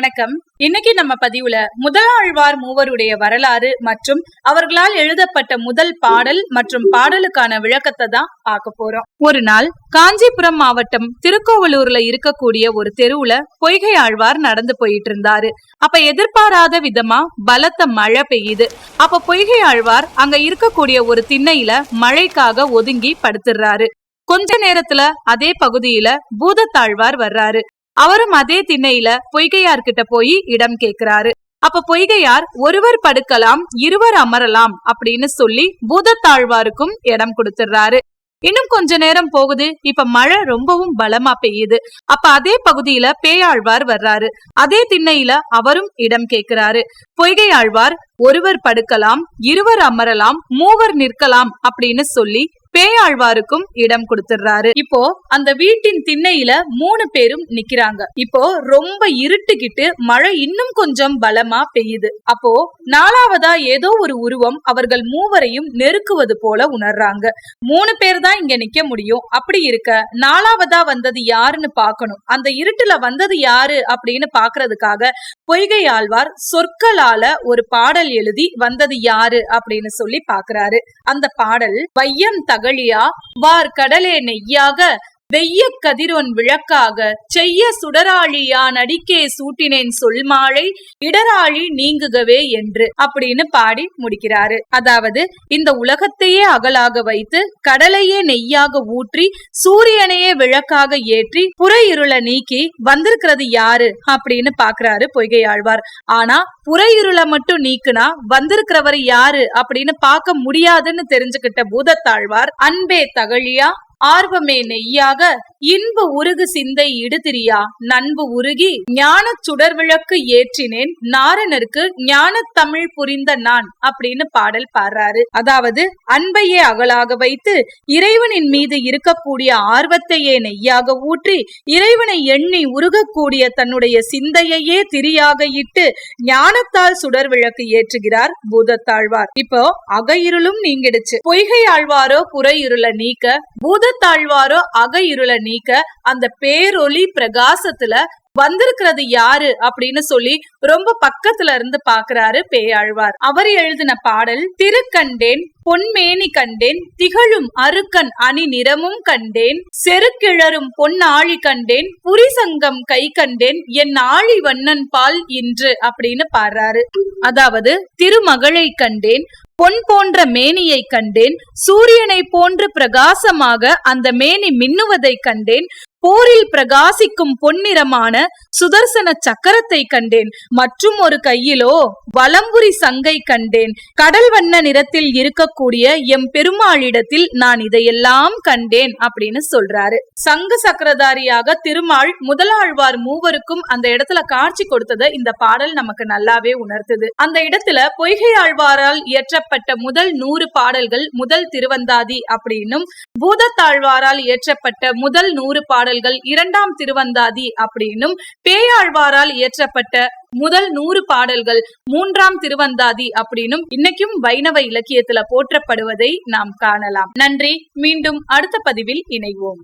வணக்கம். இன்னைக்கு நம்ம பதிவுல முதலாழ்வார் மூவருடைய வரலாறு மற்றும் அவர்களால் எழுதப்பட்ட முதல் பாடல் மற்றும் பாடலுக்கான விளக்கத்தை தான் பார்க்க போறோம். ஒரு நாள் காஞ்சிபுரம் மாவட்டம் திருக்கோவலூர்ல இருக்கக்கூடிய ஒரு தெருவுல பொய்கை ஆழ்வார் நடந்து போயிட்டு இருந்தாரு. அப்ப எதிர்பாராத விதமா பலத்த மழை பெய்யுது. அப்ப பொய்கை ஆழ்வார் அங்க இருக்கக்கூடிய ஒரு திண்ணையில மழைக்காக ஒதுங்கி படுத்துடுறாரு கொஞ்ச நேரத்துல அதே பகுதியில பூதத்தாழ்வார் வர்றாரு. அவரும் அதே திண்ணையில பொய்கையார் கிட்ட போய் இடம் கேக்குறாரு அப்ப பொய்கையார் ஒருவர் படுக்கலாம் இருவர் அமரலாம் அப்படின்னு சொல்லி பூதத்தாழ்வாருக்கும் இடம் கொடுத்துடுறாரு இன்னும் கொஞ்ச நேரம் போகுது. இப்ப மழை ரொம்பவும் பலமா பெய்யுது. அப்ப அதே பகுதியில பேயாழ்வார் வர்றாரு. அதே திண்ணையில அவரும் இடம் கேக்குறாரு பொய்கை ஆழ்வார் ஒருவர் படுக்கலாம் இருவர் அமரலாம் மூவர் நிற்கலாம் அப்படின்னு சொல்லி பேயாழ்வாருக்கும் இடம் கொடுத்துடுறாரு இப்போ அந்த வீட்டின் திண்ணையில மூணு பேரும் நிக்கிறாங்க. இப்போ ரொம்ப இருட்டுகிட்டு மழை இன்னும் கொஞ்சம் பலமா பெய்யுது. அப்போ நாலாவதா ஏதோ ஒரு உருவம் அவர்கள் மூவரையும் நெருக்குவது போல உணர்றாங்க. மூணு பேர் தான் இங்க நிக்க முடியும். அப்படி இருக்க நாலாவதா வந்தது யாருன்னு பாக்கணும் அந்த இருட்டுல வந்தது யாரு அப்படின்னு பாக்குறதுக்காக பொய்கை ஆழ்வார் சொற்களால ஒரு பாடல் எழுதி வந்தது யாரு அப்படின்னு சொல்லி பாக்குறாரு அந்த பாடல் வையம் அகழியா? வார் கடலே நெய்யாக வெய்ய கதிரொன் விளக்காக செய்ய சுடராழியா நடிக்கே சூட்டினேன் சொல்மாழை இடராழி நீங்குகவே என்று அப்படின்னு பாடி முடிக்கிறாரு. அதாவது இந்த உலகத்தையே அகலாக வைத்து கடலையே நெய்யாக ஊற்றி சூரியனையே விளக்காக ஏற்றி புற இருளை நீக்கி வந்திருக்கிறது யாரு? அப்படின்னு பாக்குறாரு பொய்கை ஆழ்வார் ஆனா புற இருளை மட்டும் நீக்குனா வந்திருக்கிறவர் யாரு? அப்படின்னு பார்க்க முடியாதுன்னு தெரிஞ்சுக்கிட்ட பூதத்தாழ்வார் அன்பே தகழியா ஆர்வமே நெய்யாக இன்பு உருகு சிந்தை இடுதிரியா நண்பு உருகி ஞான சுடர் விளக்கு ஏற்றினேன் நாரணருக்கு ஞான தமிழ் புரிந்த நான் அப்படின்னு பாடல் பாடுறாரு. அதாவது அன்பையே அகலாக வைத்து இறைவனின் மீது இருக்கக்கூடிய ஆர்வத்தையே நெய்யாக ஊற்றி இறைவனை எண்ணி உருகக்கூடிய தன்னுடைய சிந்தையையே திரியாக இட்டு ஞானத்தால் சுடர் விளக்கு ஏற்றுகிறார் பூதத்தாழ்வார். இப்போ அக இருளும் நீங்கிடுச்சு. பொய்கை ஆழ்வாரோ புற நீக்க பூத பூதத்தாழ்வாரோ அக இருளை நீக்க அந்த பேரொளி பிரகாசத்துல வந்திருக்கிறது யாரு அப்படின்னு சொல்லி ரொம்ப பக்கத்துல இருந்து பாக்குறாரு பேயாழ்வார். அவர் எழுதின பாடல் திருக்கண்டேன் பொன்மேனி கண்டேன் திகழும் அருக்கன் அணி நிறமும் கண்டேன் செருக்கிழரும் பொன் ஆழி கண்டேன் புரிசங்கம் கை கண்டேன் என் ஆழி வண்ணன் பால் இன்று அப்படின்னு பாடுறாரு. அதாவது திருமகளை கண்டேன் பொன் போன்ற மேனியை கண்டேன் சூரியனை போன்று பிரகாசமாக அந்த மேனி மின்னுவதை கண்டேன் போரில் பிரகாசிக்கும் பொன்னிறமான சுதர்சன சக்கரத்தை கண்டேன். மற்றும் ஒரு கையிலோ வலம்புரி சங்கை கண்டேன். கடல் வண்ண நிறத்தில் இருக்கக்கூடிய எம் பெருமாளிடத்தில் நான் இதையெல்லாம் கண்டேன் அப்படின்னு சொல்றாரு. சங்க சக்கரதாரியாக திருமால் முதலாழ்வார் மூவருக்கும் அந்த இடத்துல காட்சி கொடுத்ததை இந்த பாடல் நமக்கு நல்லாவே உணர்த்துது. அந்த இடத்துல பொய்கை ஆழ்வாரால் இயற்றப்பட்ட முதல் நூறு பாடல்கள் முதல் திருவந்தாதி அப்படின்னும் பூதத்தாழ்வாரால் இயற்றப்பட்ட முதல் நூறு பாடல் பாடல்கள் இரண்டாம் திருவந்தாதி அப்படின்னும் பேயாழ்வாரால் இயற்றப்பட்ட முதல் நூறு பாடல்கள் மூன்றாம் திருவந்தாதி அப்படின்னும் இன்னைக்கும் வைணவ இலக்கியத்துல போற்றப்படுவதை நாம் காணலாம். நன்றி. மீண்டும் அடுத்த பதிவில் இணைவோம்.